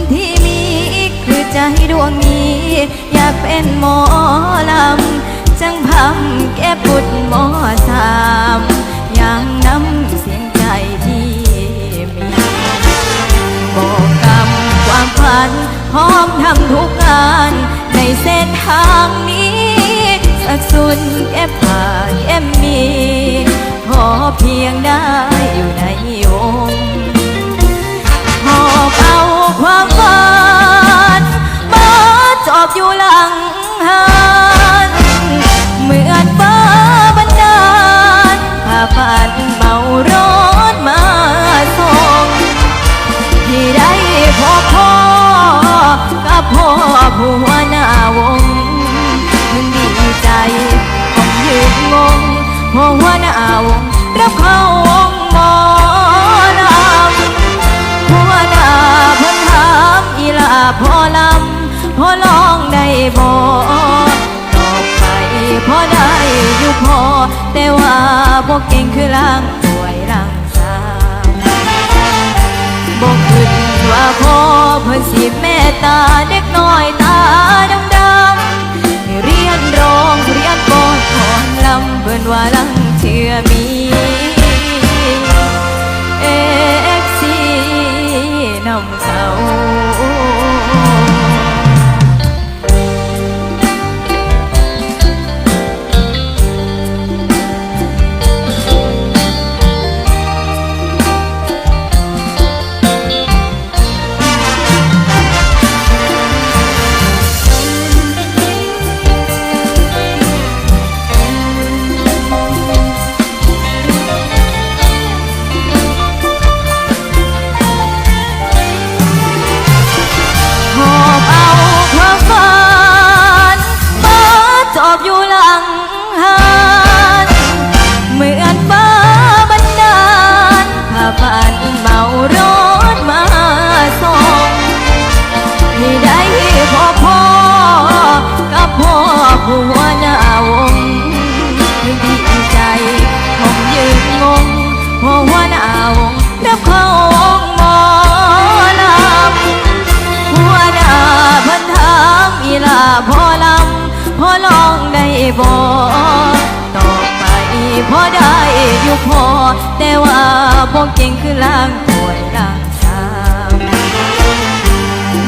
อ ใจดวงนี้ อยากเป็นหมอลำจังพำแก้ปุดหมอสามอย่างน้ำเสียงใจที่มีบอกกำความฝันพร้อมทำทุกงาน ในเส้นทางนี้สักสุนแก้ผ่าแก้มี พอเพียงได้อยู่ใน บ่ตอบไปพอได้อยู่พอ แต่ว่าบ่เก่งคือล่างป่วยร่างสาวบอกขึ้นว่าพอเพิ่นสิแม่ตาเด็กน้อยตาดำ พ่อหัวหน้าวงรับเข้าวงหมอลำหัวหน้าพันถามอีลาพอลำพอลองได้บ่ต่อไปพอได้อยู่พอ แต่ว่าบ่เก่งคือล่างป่วยล่างสาม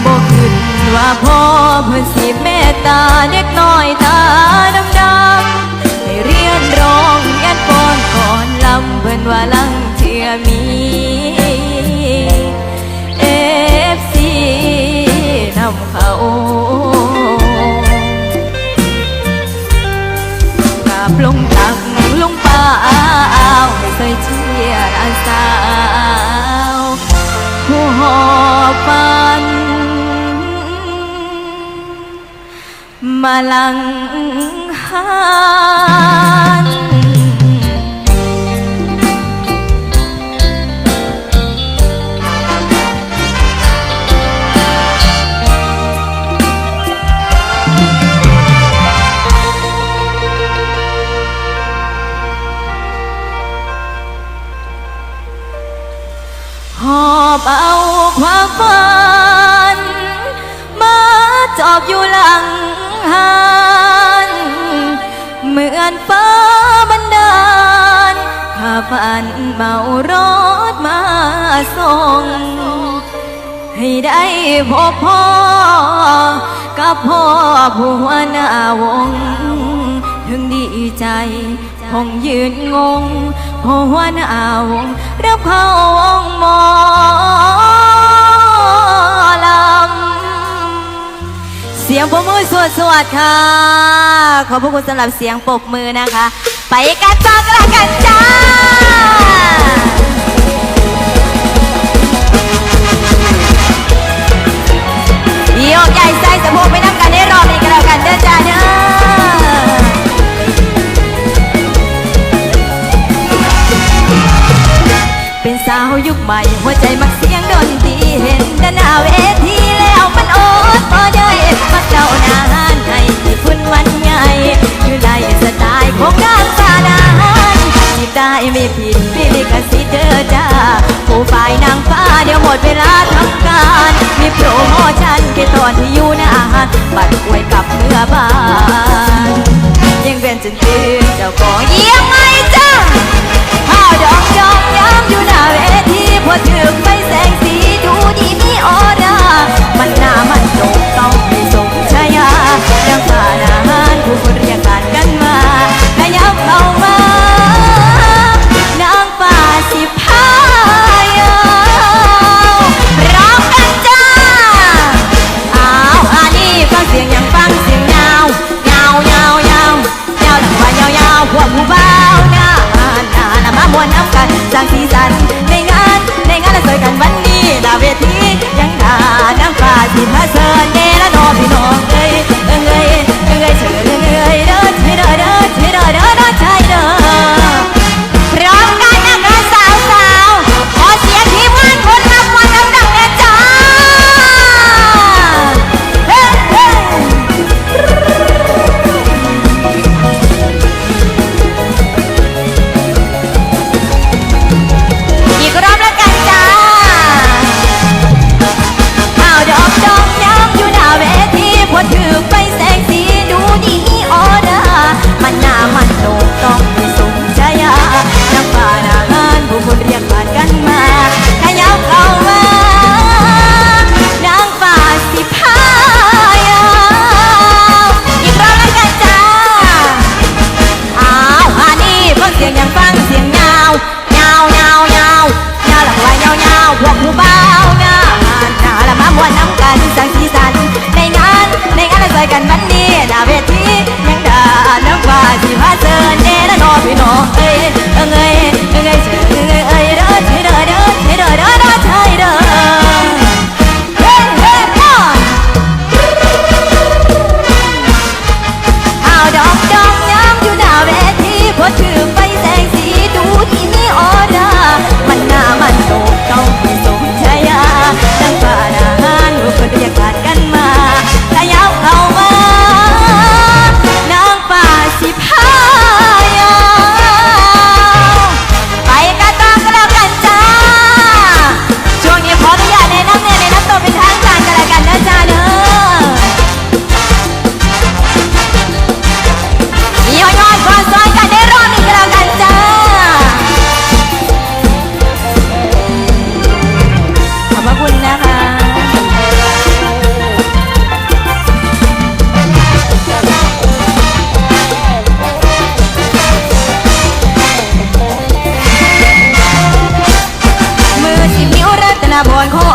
บ่ขึ้นว่าพ่อเพิ่นสิเมตตาเด็กน้อยตาดำดำ ฝัน มาจอบอยู่หลังหันเหมือนฟ้าบันดาลพาฝันเมารถมาส่ง ให้ได้พบพ่อ กับพ่อผู้หัวหน้าวง ถึงดีใจคงยืนงงพ่อหัวหน้าวงรับเข้าวงมอล สียงปรบมือสวดสวดค่ะ ขอบพระคุณสำหรับเสียงปรบมือนะคะ ไปกันจ้ากันะกันจ้าโยกใหญ่ใส่สะโพกไปนับกันให้รอบอีกกัแล้วกันเด้อจ้าเด้อเป็นสาวยุคใหม่ หัวใจมักเสียงดนตีเห็นด้านน้าเว มาเจ้าหน้านให้ที่คุณมันใหญ่อยู่ในสไตล์ของนางฟ้านานจีบได้ไม่ผิดไม่ลิขสิทธิ์เด้อจ้าผู้ฝ่ายนางฟ้าเดี๋ยวหมดเวลาทำการ มีโปรโมชั่นแค่ตอนที่อยู่หน้าบัตรวยกับเมื่อบ้านยังเป็นจนตื่นเจ้าของเยี่ยมไหมจ้า น้ำฟ้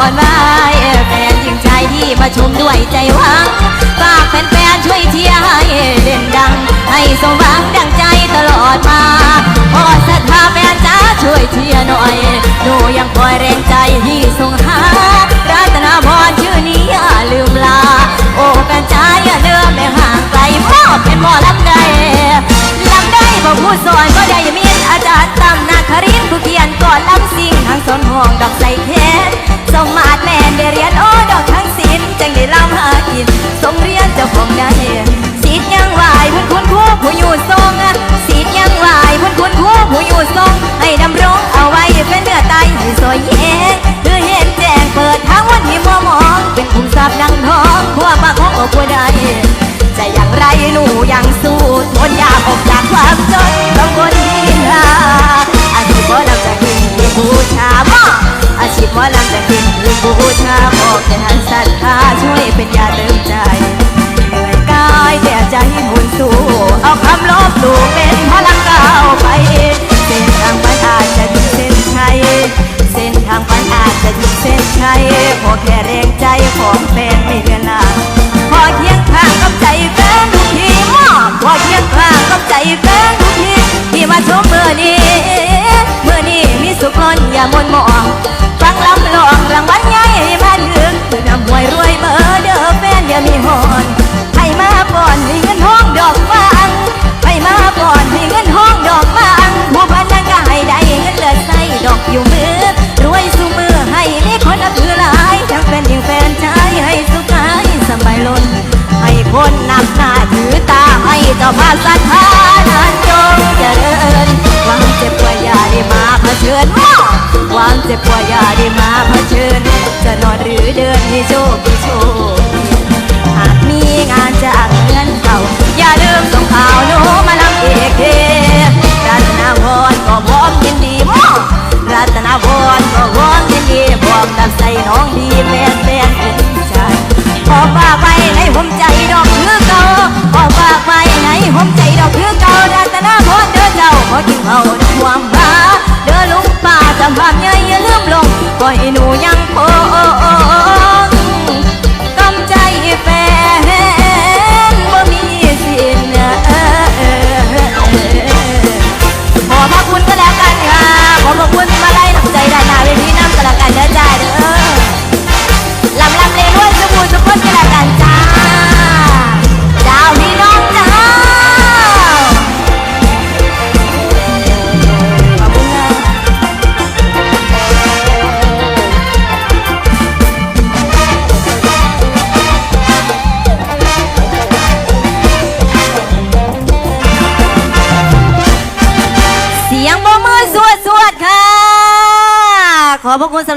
ออ่อนไหวแฟนหญิงชายที่มาชมด้วยใจหวังฝากแฟนๆช่วยเชียร์ให้เด่นดัง ให้สมหวังดังใจตลอดมาพอศรัทธาแฟนจ้าช่วยเชียร์หน่อยหนูยังคอยแรงใจที่ส่งหารัตนาพรชื่อนี้อย่าลืมลา โอ้แฟนจ้าอย่าเดินไม่ห่างไกลมอบเป็นหมอลำใดลำได้บอกผู้สอนก็ได้มีอาจารย์ตำนาครินผู้เขียนก่อนลำสิ่งทางสนห้องดอกใส่แขน สมาตรแม่นได้เรียนโอ้ดอกทั้งศิลป์จังได้ลำหากินสมเรียนเจ้าของได้สิทธิ์ยังไหวพุ่นคุณครูผู้อยู่ทรงสิทธิ์ยังไหวพุ่นคุณครูผู้อยู่ทรงให้ดำรงเอาไว้เป็นเนื้อไตให้สวยแยงคือเห็นแจ้งเปิดทางวันที่มัวมอง เป็นคุมทรัพย์ดังทองพัวปากของอกบัวใดจะอย่างไรหนูยังสู้ทนยากออกจากความจนต้องคนที่ลาอาชีพหมอลำจะกินที่บูชา หมออาหมอลำจะกินที่บูชาขอแต่หันศรัทธาช่วยเป็นยาเติมใจเหนื่อยกายแต่ใจหมุนสู้เอาคำลบหลู่เ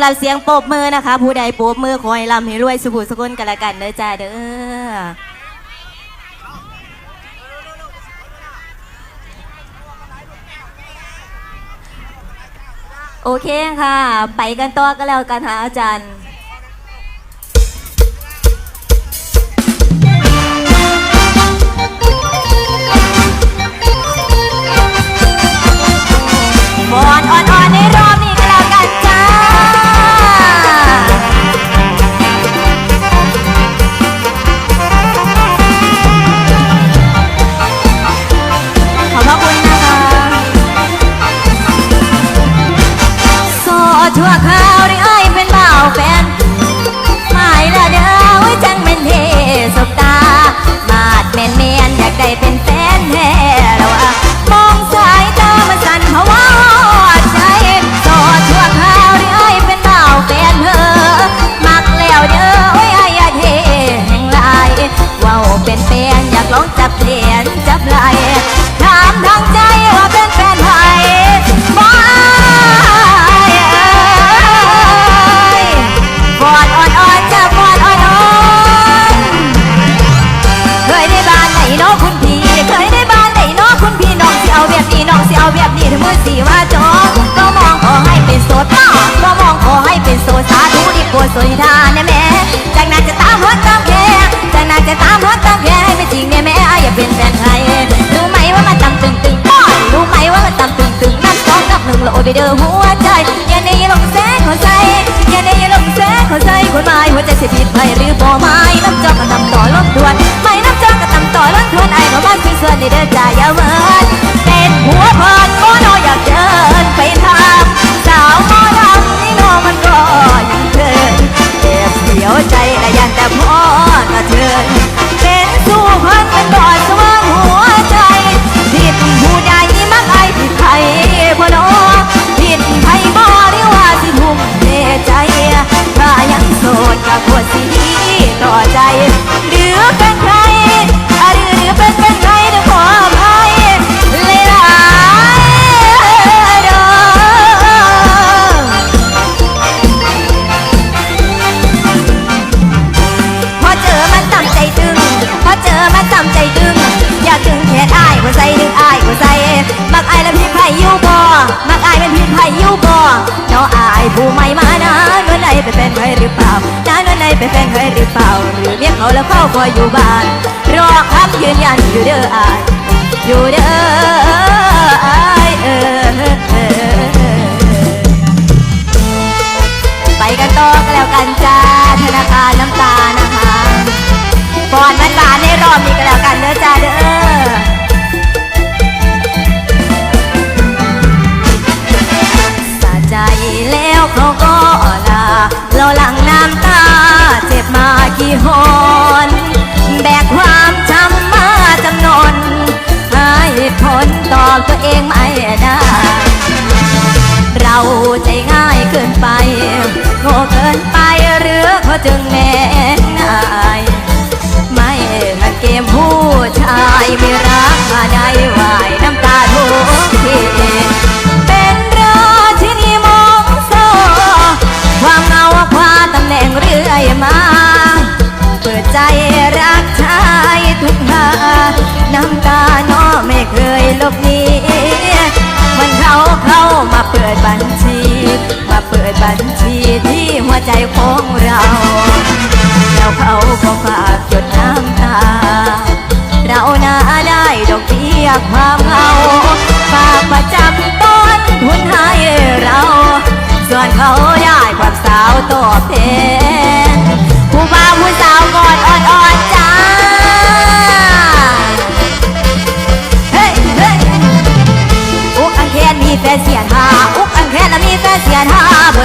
รับเสียงปบมือนะคะ ผู้ใดปบมือคอยลำให้รวยสุขสกุลกันละกันเด้อจ้าเด้อโอเคค่ะ ไปกันต่อก็แล้วกันค่ะอาจารย์ 多大看りるかよ บ่อยู่บ้าน รอคำยืนยันอยู่เด้ออายอยู่เด้ออายเออไปกันต่อกันแล้วกันจ้าธนาคารน้ำตานะคะปอนมันบานในรอบนี้กันแล้วกันเด้อจ้าเด้อใจแล้วเขาก็ลา เราหลังน้ำตาเจ็บมากี่หนแบกความช้ำมาจำนนให้ทนต่อตัวเองไม่ได้ เราใจง่ายเกินไปโง่เกินไปหรือเขาจึงแน่นาย ดบัญชี มาเปิดบัญชีที่หัวใจของเรา แล้วเขาก็ฝากหยดน้ำตา เราหน้าได้ดอกเบี้ยความ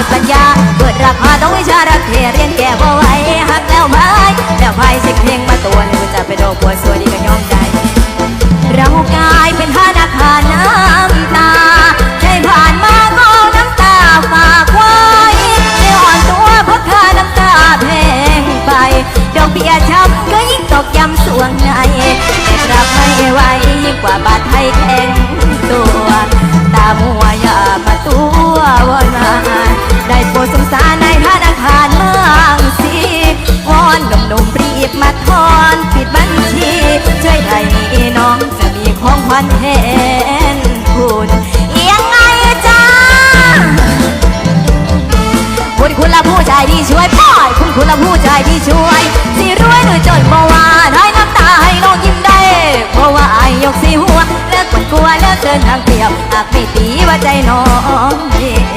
ดปัญญาเกิดรักมาต้องวิชารักเทเรียนแก่บ่ไหวหักแล้วไหมแล้วไพ่สิเพลงมาตัวหนึงจะเป็นโรคปวดสวยดีกันยอมใจ เรากลายเป็นธนาคานา ที่ช่วยพ่อยคุณคุณละผู้ชายที่ช่วย สิรวยหรือจนบ่ว่าได้น้ำตาให้น้องยิ้มได้ เพราะว่าอายยกสีหัวเลิกกวนกลัวเลิกเดินทางเปรียวหากไม่ตีว่าใจน้องเย